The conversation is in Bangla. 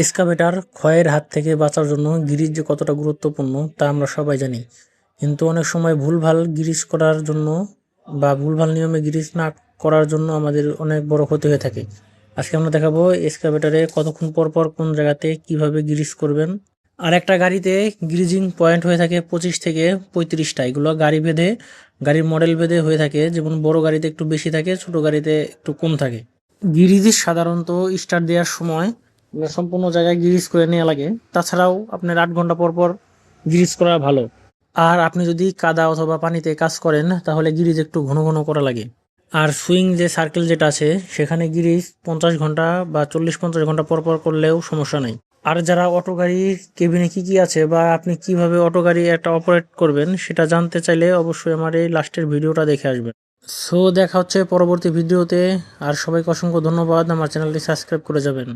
এক্সকাভেটার ক্ষয়ের হাত থেকে বাঁচার জন্য গিরিজ যে কতটা গুরুত্বপূর্ণ, তা আমরা সবাই জানি। কিন্তু অনেক সময় ভুলভাল গিরিজ করার জন্য বা ভুলভাল নিয়মে গিরিজ না করার জন্য আমাদের অনেক বড় ক্ষতি হয়ে থাকে। আজকে আমরা দেখাবো এক্সকাভেটারে কতক্ষণ পর পর কোন জায়গাতে কীভাবে গিরিজ করবেন। আর একটা গাড়িতে গ্রিজিং পয়েন্ট হয়ে থাকে পঁচিশ থেকে পঁয়ত্রিশটা। এগুলো গাড়ি ভেদে গাড়ির মডেল ভেদে হয়ে থাকে। যেমন বড় গাড়িতে একটু বেশি থাকে, ছোট গাড়িতে একটু কম থাকে। গিরিজ সাধারণত স্টার্ট দেওয়ার সময় সম্পূর্ণ জায়গায় গিরিজ করে নেওয়া লাগে। তাছাড়াও আপনার আট ঘণ্টা পর পর গিরিজ করা ভালো। আর আপনি যদি কাদা অথবা পানিতে কাজ করেন, তাহলে গিরিজ একটু ঘন ঘন করা লাগে। আর সুইং যে সার্কেল যেটা আছে, সেখানে গিরিজ পঞ্চাশ ঘণ্টা বা চল্লিশ পঞ্চাশ ঘণ্টা পর পর করলেও সমস্যা নাই। আর যারা অটো গাড়ির কেবিনে কি কি আছে বা আপনি কীভাবে অটো গাড়ি একটা অপারেট করবেন, সেটা জানতে চাইলে অবশ্যই আমার এই লাস্টের ভিডিওটা দেখে আসবেন। সো দেখা হচ্ছে পরবর্তী ভিডিওতে। আর সবাইকে অসংখ্য ধন্যবাদ। আমার চ্যানেলটি সাবস্ক্রাইব করে যাবেন।